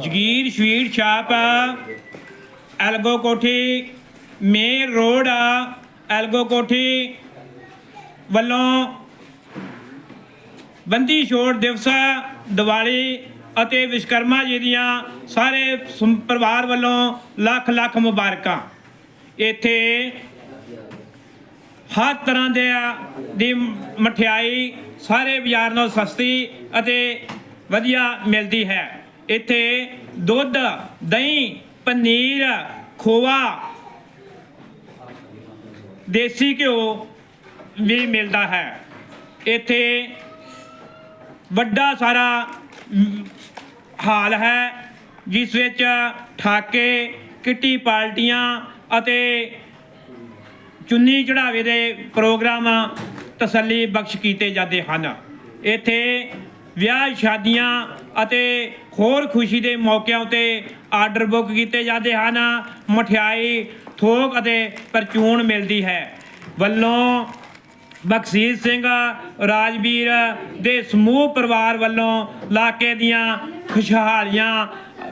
ਜਗੀਰ sweet shop ਐਲਗੋ ਕੋਠੀ main road ਐਲਗੋ ਕੋਠੀ ਵੱਲੋਂ ਬੰਦੀ ਛੋੜ ਦਿਵਸ ਦੀਵਾਲੀ ਅਤੇ ਵਿਸ਼ਕਰਮਾ ਜੀ ਦੀਆਂ ਸਾਰੇ ਸਮ- ਪਰਿਵਾਰ ਵੱਲੋਂ ਲੱਖ ਲੱਖ ਮੁਬਾਰਕਾਂ। ਇੱਥੇ ਹਰ ਤਰ੍ਹਾਂ ਦੇ ਦੀ ਮਠਿਆਈ, ਸਾਰੇ ਬਾਜ਼ਾਰ ਨਾਲੋਂ ਸਸਤੀ ਅਤੇ ਵਧੀਆ ਮਿਲਦੀ ਹੈ। ਇੱਥੇ ਦੁੱਧ, ਦਹੀਂ, ਪਨੀਰ, ਖੋਆ, ਦੇਸੀ ਘਿਓ ਵੀ ਮਿਲਦਾ ਹੈ। ਇੱਥੇ ਵੱਡਾ ਸਾਰਾ ਹਾਲ ਹੈ, ਜਿਸ ਵਿੱਚ ਠਾਕੇ, ਕਿੱਟੀ ਪਾਰਟੀਆਂ ਅਤੇ ਚੁੰਨੀ ਚੜਾਵੇ ਦੇ ਪ੍ਰੋਗਰਾਮ ਤਸੱਲੀ ਬਖਸ਼ ਕੀਤੇ ਜਾਂਦੇ ਹਨ। ਇੱਥੇ ਵਿਆਹ ਸ਼ਾਦੀਆਂ ਅਤੇ ਹੋਰ ਖੁਸ਼ੀ ਦੇ ਮੌਕਿਆਂ ਉਤੇ ਆਰਡਰ ਬੁੱਕ ਕੀਤੇ ਜਾਂਦੇ ਹਨ। ਮਠਿਆਈ, ਥੋਕ ਅਤੇ ਪਰਚੂਨ ਮਿਲਦੀ ਹੈ। ਵੱਲੋਂ ਬਖਸੀਰ ਸਿੰਘ ਰਾਜਵੀਰ ਦੇ ਸਮੂਹ ਪਰਿਵਾਰ ਵੱਲੋਂ ਇਲਾਕੇ ਦੀਆਂ ਖੁਸ਼ਹਾਲੀਆਂ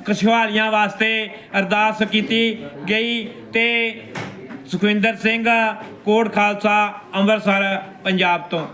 ਖੁਸ਼ਹਾਲੀਆਂ ਵਾਸਤੇ ਅਰਦਾਸ ਕੀਤੀ ਗਈ ਤੇ ਸੁਖਵਿੰਦਰ ਸਿੰਘ, ਕੋਟ ਖਾਲਸਾ, ਅੰਮ੍ਰਿਤਸਰ, ਪੰਜਾਬ ਤੋਂ।